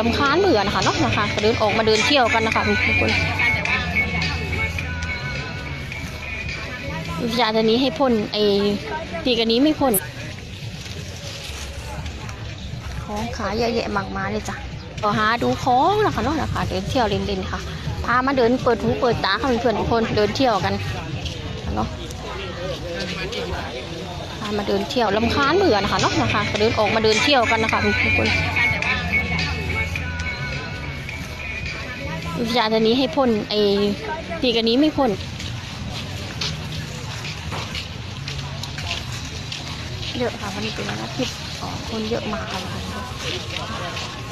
ลำคาญเบื่อนะคะเนาะนะคะเดินออกมาเดินเที่ยวกันนะคะทุกคนวิทยาตัวนี้ให้พ่นไอ้ตีกันนี้ไม่พ่นของขายเยอะแยะมากมายเลยจ้ะก็หาดูของนะคะเนาะนะคะ เดินเที่ยวเล่นๆค่ะพามาเดินเปิดหูเปิดตาค่ะเพื่อนๆทุกคนเดินเที่ยวกันเนาะพามาเดินเที่ยวลำคาญเบื่อนะคะเนาะนะคะเดินออกมาเดินเที่ยวกันนะคะทุกคน วิญญาตัวนี้ให้พ่นไอ้ตีกันนี้ไม่พ่นเยอะค่ะวันนี้เป็นวันอาทิตย์อ๋อคนเยอะมากค่ะ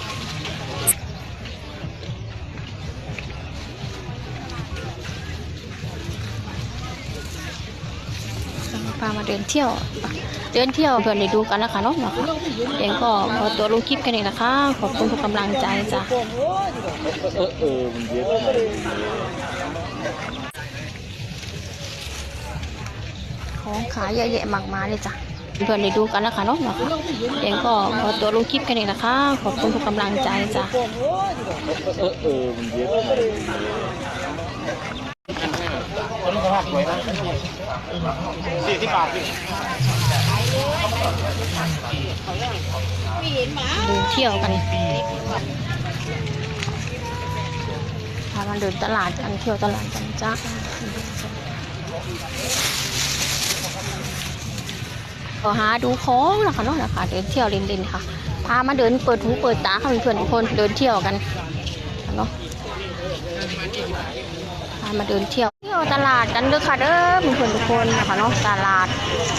พามาเดินเที่ยว เดินเที่ยวเพื่อนได้ดูกันนะคะเนาะนะคะเองก็ขอตัวลงคลิปกันเองนะคะ ขอบคุณทุกกำลังใจจ้ะเออเออมันเยอะของขายเยอะแยะมากมายเลยจ้ะเพื่อนได้ดูกันนะคะเนาะนะคะเองก็ขอตัวลงคลิปกันเองนะคะ ขอบคุณทุกกำลังใจจ้ะเออเออมันเยอะาพสวยนะสี่สิบบาทพี่ดูเที่ยวกันพามาเดินตลาดกันเที่ยวตลาดกันจ้าก็หาดูของนะคะเนาะนะคะเดินเที่ยวเล่นๆค่ะ พามาเดินเปิดหูเปิดตาค่ะเพื่อนๆทุกคนเดินเที่ยวกันเนาะ มาเดินเที่ยวเที่ยวตลาดกันเด้อค่ะเด้อเพื่อนทุกคนนะคะเนาะตลาด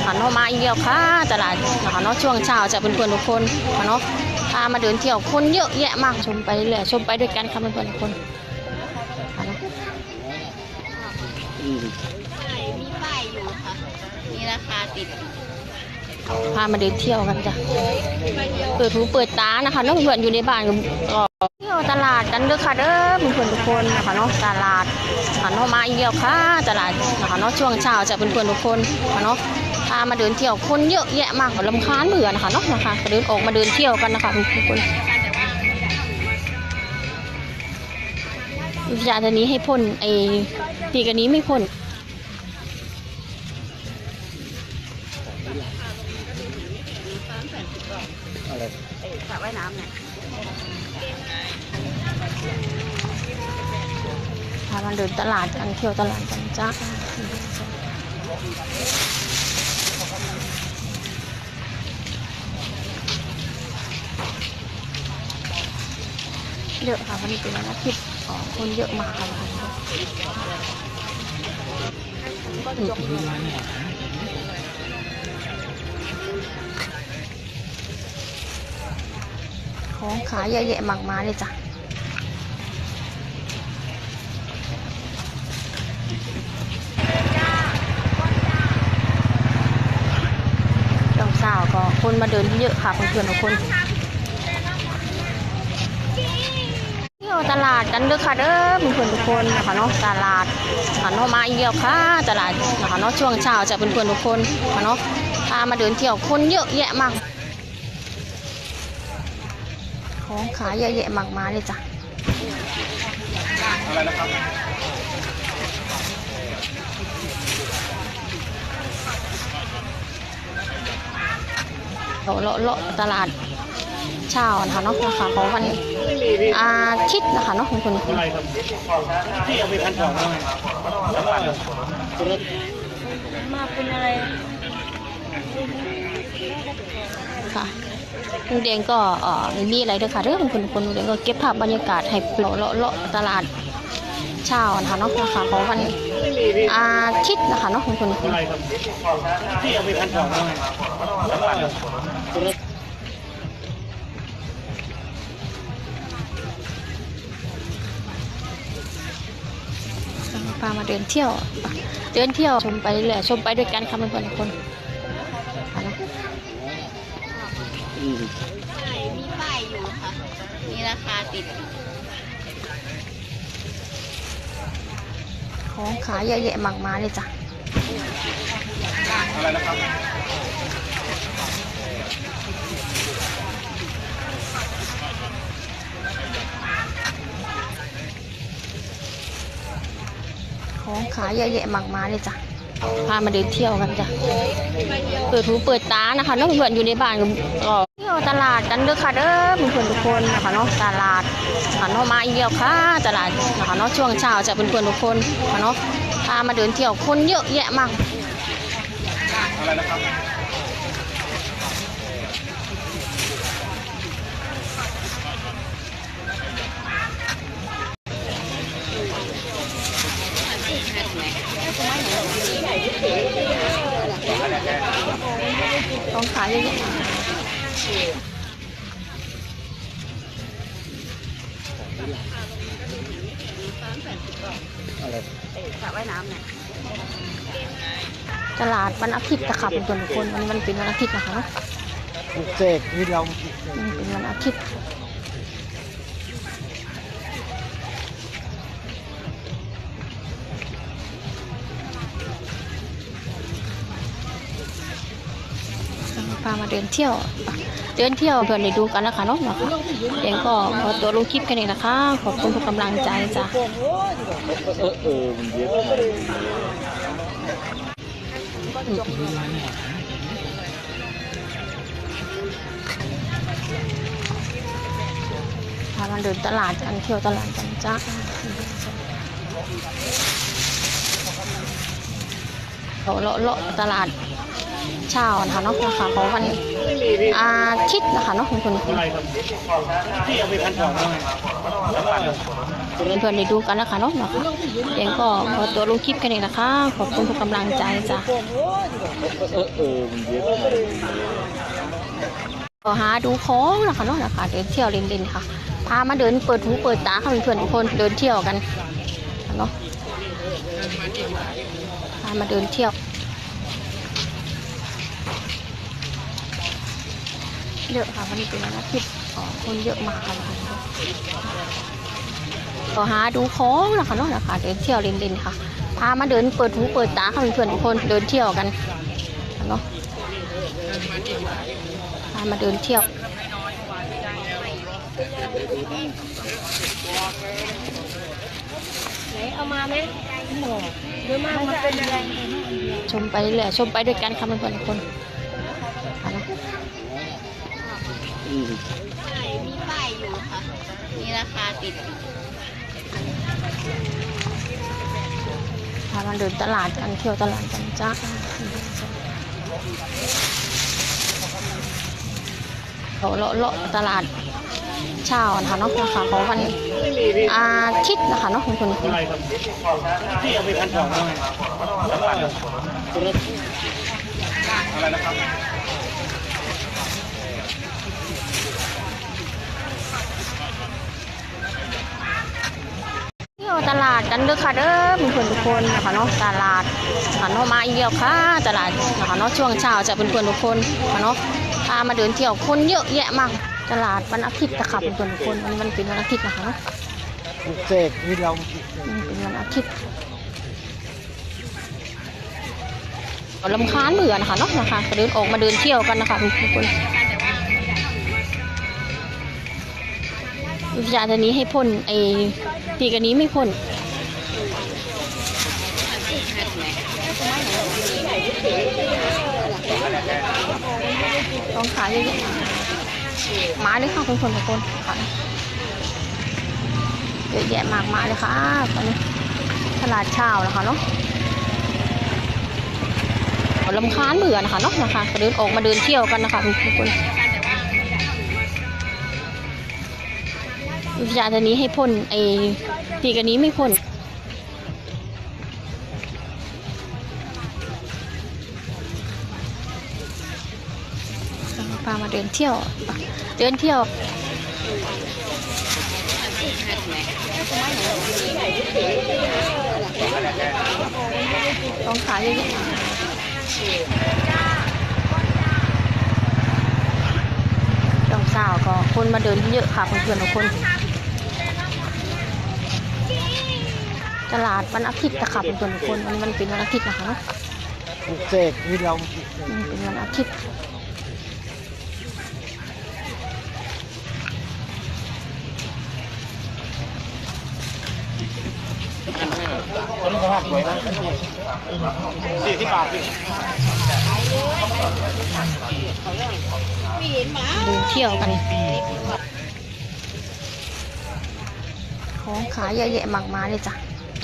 ค่ะเนาะมาอีกแล้วค่ะ ตลาดนะคะเนาะช่วงเช้าจะเพื่อนๆทุกคนค่ะเนาะพามาเดินเที่ยวคนเยอะแยะมากชมไปเรื่อยชมไปด้วยกันค่ะเพื่อนๆทุกคนค่ะเนาะอืมมีป้ายอยู่ค่ะมีราคาติด พามาเดินเที่ยวกันจ้ะ เปิดหูเปิดตานะคะเนาะเพื่อนๆอยู่ในบ้านก็เที่ยวตลาดกันเด้อค่ะเด้อเพื่อนๆทุกคนนะคะเนาะตลาดนะคะเนาะมาอีกแล้วค่ะตลาดนะคะเนาะช่วงเช้าจะเพื่อนๆทุกคนนะคะเนาะพามาเดินเที่ยวคนเยอะแยะมากลำคาญเบื่อนะคะเนาะนะคะก็เดินออกมาเดินเที่ยวกันนะคะทุกคนวิทยาตัวนี้ให้พ่นไอ้ตีกันนี้ไม่พ่น อะไรสระว่ายน้ำเนี่ยพามาเดินตลาดกันเที่ยวตลาดกันจ้าเยอะค่ะวันนี้เป็นวันอาทิตย์อ๋อคนเยอะมากค่ะ ของขายเยอะแยะมากมายเลยจ้ะตอนเช้าก็คนมาเดินเยอะค่ะเพื่อนๆทุกคนเที่ยวตลาดกันเด้อค่ะเด้อเพื่อนๆทุกคนนะคะเนาะตลาดนะคะเนาะมาอีกแล้วค่ะตลาดนะคะเนาะช่วงเช้าจะเพื่อนๆทุกคนนะคะเนาะพามาเดินเที่ยวคนเยอะแยะมาก ของขายเยอะแยะมากมายเลยจ้ะอะไรนะครับเลาะเลาะเลาะตลาดเช้านะคะเนาะราคาของวันอาทิตย์นะคะเนาะคุณคุณที่เอาไปพันสองมาเป็นอะไรค่ะ ลุงแดงก็เอ่อไม่มีอะไรเด้อค่ะเด้อคุณคุณคุณลุงแดงก็เก็บภาพบรรยากาศให้เลาะเลาะเลาะตลาดเช้านะคะเนาะราคาของวันอาทิตย์นะคะเนาะคุณคุณครับพี่เอาไปพันสองพามาเดินเที่ยว เดินเที่ยวชมไปเรื่อยชมไปด้วยกันค่ะเพื่อนๆทุกคน ใช่มีป้ายอยู่ค่ะ มีราคาติดของขายเยอะแยะมากมายเลยจ้ะ อะไรนะครับของขายเยอะแยะมากมายเลยจ้ะ พามาเดินเที่ยวกันจ้ะ เปิดหูเปิดตานะคะน้องเพื่อนอยู่ในบ้านก็เที่ยวตลาดกันเด้อค่ะเด้อเพื่อนทุกคนนะคะเนาะตลาดค่ะเนาะมาอีกแล้วค่ะตลาดนะคะเนาะช่วงเช้าจะเป็นเพื่อนๆทุกคนค่ะเนาะพามาเดินเที่ยวคนเยอะแยะมาก อะไรนะครับของขายเยอะแยะมากอะไรตลาดวันอาทิตย์นะคะเป็นคนทุกคนมันมันเป็นวันอาทิตย์นะคะเนาะปลุกเสกวิเรามันเป็นวันอาทิตย์ พามาเดินเที่ยว เดินเที่ยวเพื่อนได้ดูกันนะคะเนาะนะคะเองก็ขอตัวลงคลิปแค่นี้นะคะ ขอบคุณทุกกำลังใจจ้ะวันเยอะพามาเดินตลาดกันเที่ยวตลาดกันจ้าเราเลาะเลาะตลาด ช้านะคะเนาะราคาของวันอาทิตย์นะคะเนาะคุณคุณอะไรครับพี่เอนสองได้แล้วเพื่อนได้ดูกันนะคะเนาะนะคะเองก็ขอตัวลงคลิปแค่นี้นะคะ ขอบคุณทุกกำลังใจจ้ะเออเออมันเยอะก็หาดูของนะคะเนาะนะคะเดินเที่ยวเล่นๆค่ะพามาเดินเปิดหูเปิดตาค่ะเพื่อนๆทุกคนเดินเที่ยวกันเนาะพามาเดินเที่ยว เยอะค่ะวันนี้เป็นวันอาทิตย์อ๋อคนเยอะมากค่ะวันนี้ก็หาดูของนะคะเนาะนะคะเดินเที่ยวเล่นๆค่ะพามาเดินเปิดหูเปิดตาค่ะเพื่อนๆทุกคนเดินเที่ยวกันเนาะพามาเดินเที่ยวเอามาไหมหมอหรือมามันเป็นอะไรชมไปเรื่อยๆชมไปด้วยกันค่ะเพื่อนๆทุกคน อืมมีป้ายอยู่ค่ะ มีราคาติดอยู่พามาเดินตลาดกันเที่ยวตลาดกันจ้าเราเลาะเลาะตลาดเช้านะคะเนาะราคาของวันอาทิตย์นะคะเนาะคุณคุณครับพี่เอาไปพันสองได้แล้วกันอะไรนะครับ เที่ยว ตลาดกันเด้อค่ะเด้อเพื่อนทุกคนนะคะเนาะตลาดนะคะเนาะมาอีกแล้วค่ะ ตลาดนะคะเนาะช่วงเช้าจะเป็นเพื่อนๆทุกคนนะคะเนาะพามาเดินเที่ยวคนเยอะแยะมากตลาดวันอาทิตย์นะคะเป็นเพื่อนๆทุกคนมันนี้มันเป็นวันอาทิตย์นะคะเนาะปลุกเสกวิเรามันเป็นวันอาทิตย์ลำค้าญเบื่อนะคะเนาะนะคะเดินออกมาเดินเที่ยวกันนะคะทุกคน วิทยาตัวนี้ให้พ่นไอ้ปีกันนี้ไม่พ่นต้องขายเยอะๆมาเลยค่ะทุกคนทุกคนค่ะเยอะแยะมากมายเลยค่ะตอนนี้ตลาดเช้านะคะเนาะลำคาญเบื่อนะคะเนาะนะคะเดินออกมาเดินเที่ยวกันนะคะทุกคน วิทยาตัวนี้ให้พ่นไอ้ปีกันนี้ไม่พ่นพามาเดินเที่ยว เดินเที่ยวต้องขายเยอะๆช่วงเช้าก็คนมาเดินเยอะค่ะเพื่อนๆทุกคน ตลาดวันอาทิตย์นะคะเพื่อนๆทุกคนมันมันเป็นวันอาทิตย์นะคะเนาะปลุกเสกวิเรามันเป็นวันอาทิตย์คนสภาพสวยนะสี่สิบบาทพี่เดินเที่ยวกัน ของขายเยอะแยะมากมายเลยจ้ะ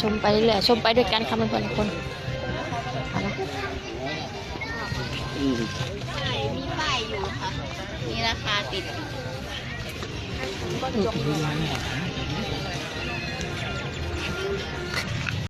ชมไปเรื่อยชมไปด้วยกันค่ะเพื่อนๆทุกคนค่ะเนาะมีป้ายอยู่ค่ะมีราคาติด